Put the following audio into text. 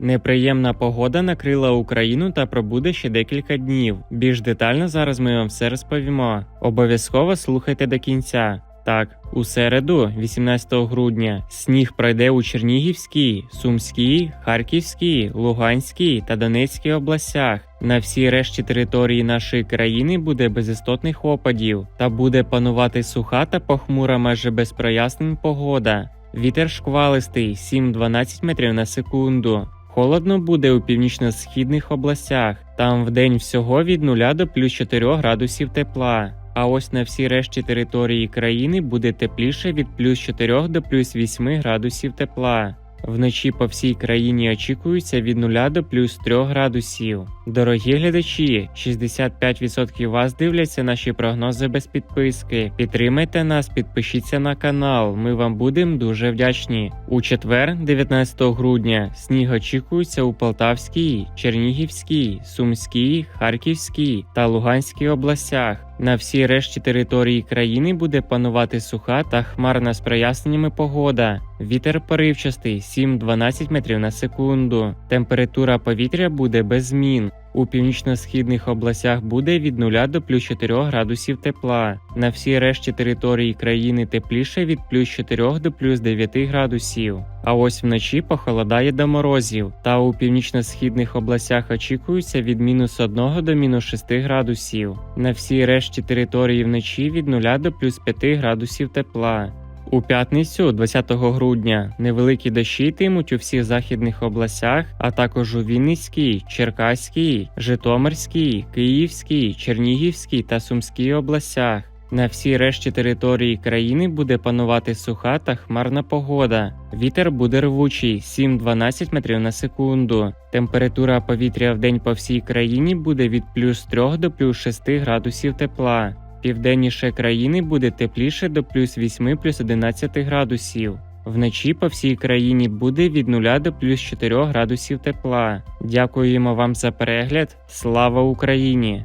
Неприємна погода накрила Україну та пробуде ще декілька днів. Більш детально зараз ми вам все розповімо. Обов'язково слухайте до кінця. Так, у середу, 18 грудня, сніг пройде у Чернігівській, Сумській, Харківській, Луганській та Донецькій областях. На всій решті території нашої країни буде без істотних опадів та буде панувати суха та похмура майже без прояснень погода. Вітер шквалистий 7-12 метрів на секунду. Холодно буде у північно-східних областях. Там вдень всього від 0 до плюс 4 градусів тепла. А ось на всій решті території країни буде тепліше від плюс 4 до плюс 8 градусів тепла. Вночі по всій країні очікується від 0 до плюс 3 градусів. Дорогі глядачі, 65% вас дивляться наші прогнози без підписки. Підтримайте нас, підпишіться на канал. Ми вам будемо дуже вдячні. У четвер, 19 грудня, сніг очікується у Полтавській, Чернігівській, Сумській, Харківській та Луганській областях. На всій решті території країни буде панувати суха та хмарна з проясненнями погода. Вітер поривчастий 7-12 метрів на секунду. Температура повітря буде без змін. У північно-східних областях буде від 0 до плюс 4 градусів тепла. На всій решті території країни тепліше від плюс 4 до плюс 9 градусів. А ось вночі похолодає до морозів, та у північно-східних областях очікується від мінус 1 до мінус 6 градусів. На всій решті території вночі від 0 до плюс 5 градусів тепла. У п'ятницю, 20 грудня, невеликі дощі йтимуть у всіх західних областях, а також у Вінницькій, Черкаській, Житомирській, Київській, Чернігівській та Сумській областях. На всій решті території країни буде панувати суха та хмарна погода. Вітер буде рвучий 7-12 метрів на секунду. Температура повітря в день по всій країні буде від плюс 3 до плюс 6 градусів тепла. Південніше країни буде тепліше до плюс 8 плюс 11 градусів. Вночі по всій країні буде від 0 до плюс 4 градусів тепла. Дякуємо вам за перегляд. Слава Україні!